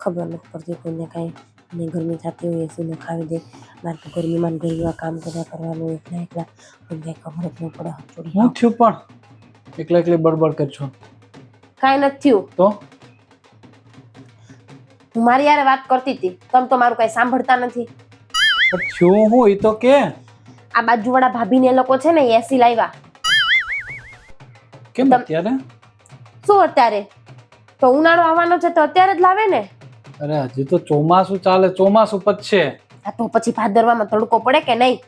ખબર નથી પડતી કોઈને કાંઈ. ને ગરમી થતી હોય એસી નખાવી દે. મારે તો ગરમીમાં ને ગરમીમાં કામ કર્યા કરવાનું એકલા એકલા. કોઈને ખબર જ ન પડે હચોડી હું. થયું પણ. એકલા એકલી બડબડ કરજો. કાંઈ નથી થયું. તો? હું મારી યારે વાત કરતી હતી. તમે તો મારું કાંઈ સાંભળતા નથી. થયું હું એ તો કે? આ બાજુવાળા ભાભીને એ લોકો છે ને એસી લાવ્યા. કેમ અત્યારે? શું અત્યારે? તો ઉનાળો આવવાનો છે તો અત્યારે જ લાવે ને? અરે હજી તો ચોમાસું ચાલે. ચોમાસું છે. આ તો પછી ભાદરવામાં તડકો પડે કે નહીં?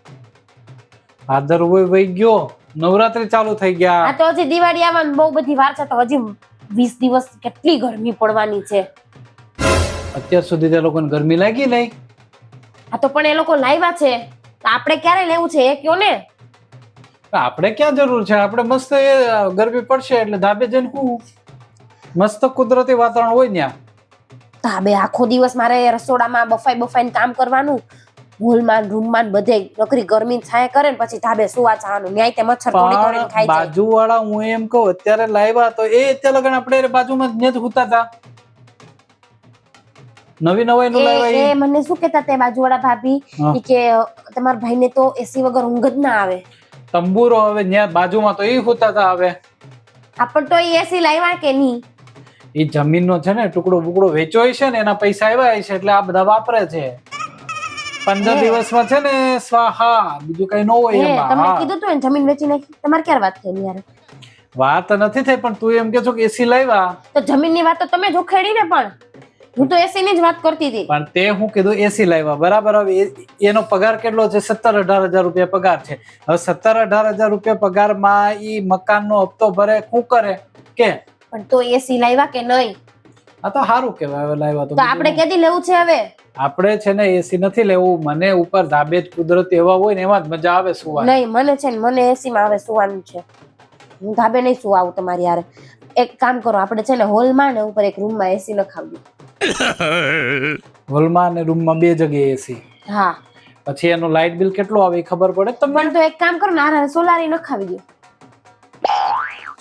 ભાદર હોય વહી ગયો. નવરાત્રી ચાલુ થઈ આ ગયા તો હજી દિવાળી આવવાની બહુ બધી વાર છે તો હજી વીસ દિવસ કેટલી ગરમી પડવાની છે? અત્યાર સુધી તે લોકોને ગરમી લાગી નહીં. આ તો પણ એ લોકો લાવ્યા છે. તો આપણે ક્યારે લેવું છે? એ કયો ને? આપણે ક્યાં જરૂર છે? આપણે મસ્ત એ ગરમી પડશે એટલે ધાબે જઈને હું. મસ્ત કુદરતી વાતાવરણ હોય ત્યાં ધાબે આખો દિવસ મારે રસોડામાં બફાઈ બફાઈને કામ કરવાનું. હોલમાં રૂમમાં બધે નકરી ગરમી છાયા કરે ને પછી ધાબે સુવા જવાનું. ન્યાય તે મચ્છર તોડી તોડીને ખાઈ જાય. બાજુ વાળા હું એમ કહું અત્યારે લાવ્યા તો એ અત્યારે લગન આપણે બાજુમાં જ હુતા હતા નવી નવાઈ નું લાવ્યા એ મને શું કેતા તે બાજુવાળા ભાભી? હા. ઈ કે તમારા ભાઈને તો એસી વગર ઊંઘ જ ના આવે. તંબુરો હવે ન્યા બાજુમાં તો એ હુતા હતા હવે. આપણ તો એસી લાવ્યા કે નહીં એ જમીનનો છે ને ટુકડો બુકડો વેચોય છે ને એના પૈસા આવ્યા છે એટલે આ બધા વાપરે છે. પંદર. દિવસમાં છે ને સ્વાહા બીજું કઈ ન હોય એમાં. તમને કીધું તું ને જમીન વેચી નાખી તમારે ક્યારે વાત થઈ યાર? વાત નથી થઈ પણ તું એમ કે છો કે એસી લાવ્યા. તો જમીનની વાત તો તમે જ ઉખેડી ને પણ. હું તો એસી ની જ વાત કરતી હતી. પણ તે હું કીધું એસી લાવ્યા. બરાબર હવે એનો પગાર કેટલો છે? સત્તર અઢાર હજાર રૂપિયા પગાર છે. હવે સત્તર અઢાર હજાર રૂપિયા પગારમાં ઈ મકાનનો હપ્તો ભરે શું કરે? કે પણ તો એસી લાવ્યા કે નહીં આ તો સારું કહેવાય હવે લાવ્યા તો તો આપણે કેદી લેવું છે હવે? આપણે છે ને એસી નથી લેવું. મને ઉપર ધાબે જ કુદરતી એવા હોય ને એમાં જ મજા આવે સુવા નહીં મને છે ને મને એસી માં હવે સુવાનું છે. હું ધાબે નહીં સુવાવું તમારી યારે એક કામ કરો આપણે છે ને હોલમાં ને ઉપર એક રૂમમાં એસી નખાવ્યું હોલમાં અને રૂમમાં બે જગ્યાએ એસી. હા. પછી એનું લાઇટ બિલ કેટલું આવે એ ખબર પડે? તમને? તો એક કામ કરો ને આ સોલારી નખાવી દો.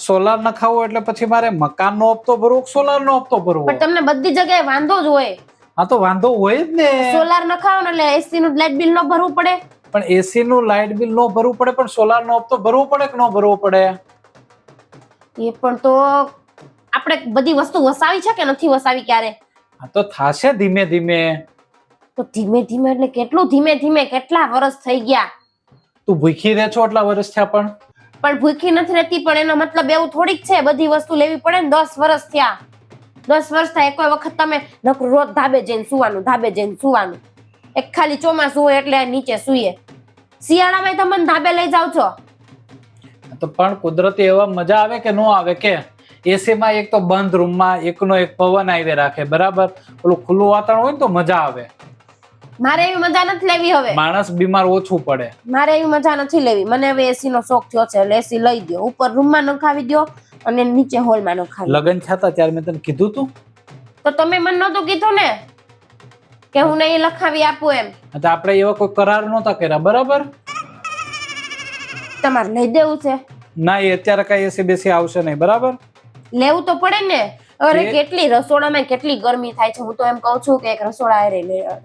સોલાર નખાવો એટલે પછી મારે મકાનનો હપ્તો ભરવો સોલાર નો હપ્તો ભરવો? પણ તમને બધી જગ્યાએ વાંધો જ હોય. હા તો વાંધો હોય જ ને. સોલાર નખાવો ને એટલે એસી નું લાઇટ બિલ ન ભરવું પડે. પણ એસી નું લાઇટ બિલ નો ભરવું પડે પણ સોલાર નો હપ્તો ભરવો પડે કે ન ભરવો પડે? એ પણ તો આપણે બધી વસ્તુ વસાવી છે કે નથી વસાવી ક્યારે? હા તો થાશે ધીમે ધીમે. તો ધીમે ધીમે એટલે કેટલું ધીમે ધીમે કેટલા વર્ષ થઈ ગયા? તું ભૂખી રહે છો એટલા વર્ષ થયા પણ? પણ ભૂખી નથી રહેતી, પણ એનો મતલબ એવું થોડીક છે, બધી વસ્તુ લેવી પડે ને દસ વર્ષ થયા. દસ વર્ષ થાય, કોઈ વખત તમે નકરું રોજ ધાબે જઈને સુવાનું, ધાબે જઈને સુવાનું. એક ખાલી ચોમાસું હોય એટલે નીચે સુઈએ. શિયાળામાં તમે ધાબે લઈ જાવ છો. તો પણ કુદરતી એવા મજા આવે કે ન આવે કે? એસીમાં એક તો બંધ રૂમમાં એકનો એક પવન આવી રાખે, બરાબર? ઓલું ખુલ્લું વાતાવરણ હોય ને તો મજા આવે. મારે એવી મજા નથી લેવી હવે. માણસ બીમાર ઓછું પડે. મારે એવી મજા નથી લેવી. મને હવે એસી નો શોખ થયો છે એટલે એસી લઈ દો ઉપર રૂમમાં નખાવી દો અને નીચે હોલમાં નખાવી લગન થતા ત્યારે મેં તને કીધું તું? તો તમે મને નહોતું કીધું ને કે હું નહીં લખાવી આપું એમ. તો આપણે એવા કોઈ કરાર નહોતા કર્યા બરાબર? તમારે લઈ દેવું છે. ના એ અત્યારે કઈ એસી બેસી આવશે નહીં બરાબર? લેવું તો પડે ને. અરે કેટલી રસોડામાં કેટલી ગરમી થાય છે. હું તો એમ કહું છું કે એક રસોડા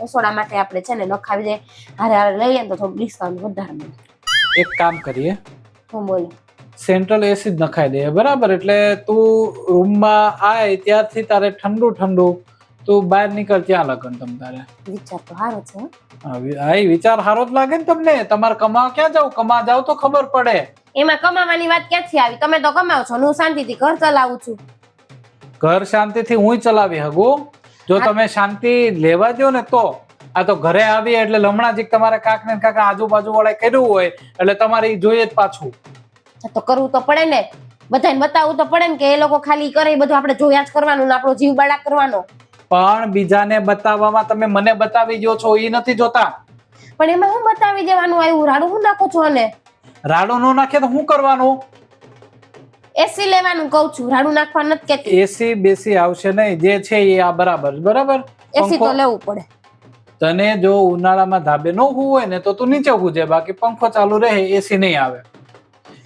રસોડા માટે આપણે છે ને નખાવી દે હારે હારે લઈએ ને તો થોડું ડિસ્કાઉન્ટ વધારે મળે. એક કામ કરીએ. હું બોલું? સેન્ટ્રલ એસી જ નખાઈ દઈએ. બરાબર? એટલે તું રૂમમાં આય ત્યારથી તારે ઠંડુ ઠંડુ તું બહાર નીકળ ત્યાં લગન તમ તારે. વિચાર તો સારો છે આઈ વિચાર સારો જ લાગે ને તમને? તમારે કમાવા ક્યાં જાવ? કમા જાવ તો ખબર પડે. એમાં કમાવાની વાત ક્યાંથી આવી? તમે તો કમાવ છો. હું શાંતિથી ઘર ચલાવું છું. ઘર શાંતિથી હું ચલાવી હગુ જો તમે શાંતિ લેવા દો ને તો આ તો ઘરે આવીએ એટલે લમણાજી તમારે કાક ને કાક આજુબાજુ વાળા કર્યું હોય એટલે તમારે જોઈએ જ પાછું. તો કરવું તો પડે ને. બધાને બતાવવું તો પડે ને કે એ લોકો ખાલી કરે એ બધું આપણે જોયા જ કરવાનું ને આપણો જીવ બાળક કરવાનો. પણ બીજાને બતાવવામાં તમે મને બતાવી દો છો એ નથી જોતા. પણ એમાં હું બતાવી દેવાનું આવ્યું? રાડું હું નાખું છું અને રાડો નો નાખે તો હું કરવાનું? એસી લેવાનું કહું છું રાડું નાખવા નથી કેતી એસી બેસી આવશે નહીં જે છે એ આ બરાબર બરાબર? એસી તો લેવું પડે. તને જો ઉનાળામાં ધાબે ન હોય ને તો તું નીચે હુજે બાકી પંખો ચાલુ રહે એસી નહીં આવે.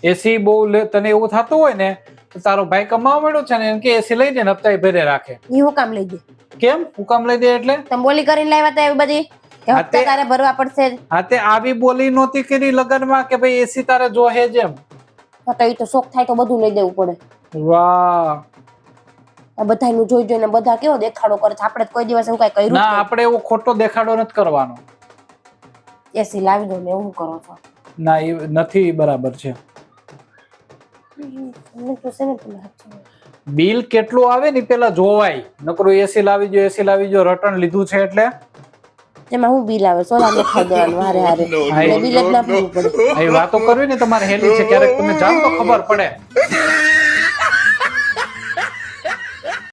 એસી બહુ તને એવું થતું હોય ને તારો ભાઈ કમાવા મળ્યો છે ને એમ કે એસી લઈ દે ને હપ્તા ભરે રાખે. એ હું કામ લઈ દે? કેમ? હું કામ લઈ દે એટલે? તમે બોલી કરીને લાવ્યા તા એવી બધી? હપ્તા તારે ભરવા પડશે. હા તે આવી બોલી નહોતી કરી લગનમાં કે ભાઈ એસી તારે જોહે જેમ તો એ તો શોખ થાય તો બધું લઈ દેવું પડે. વાહ. આ બધાયનું જોઈ જોઈને બધા કેવો દેખાડો કરે છે. આપણે કોઈ દિવસ એવું કઈ કર્યું ના આપણે એવો ખોટો દેખાડો નથી કરવાનો. એસી લાવી દો ને એવું કરો છો? ના એ નથી બરાબર છે. બિલ કેટલું આવે ને પેલા જોવાય. નકરું એસી લાવી જો એસી લાવી જો રટણ લીધું છે એટલે. એમાં હું બિલ આવે? સોલા ને ખાઈ દેવાનું હારે. હારે એટલે બિલ જ ના ભરવું પડે વાતો કરવી ને તમારે હેલી છે ક્યારેક તમે જાઓ તો ખબર પડે.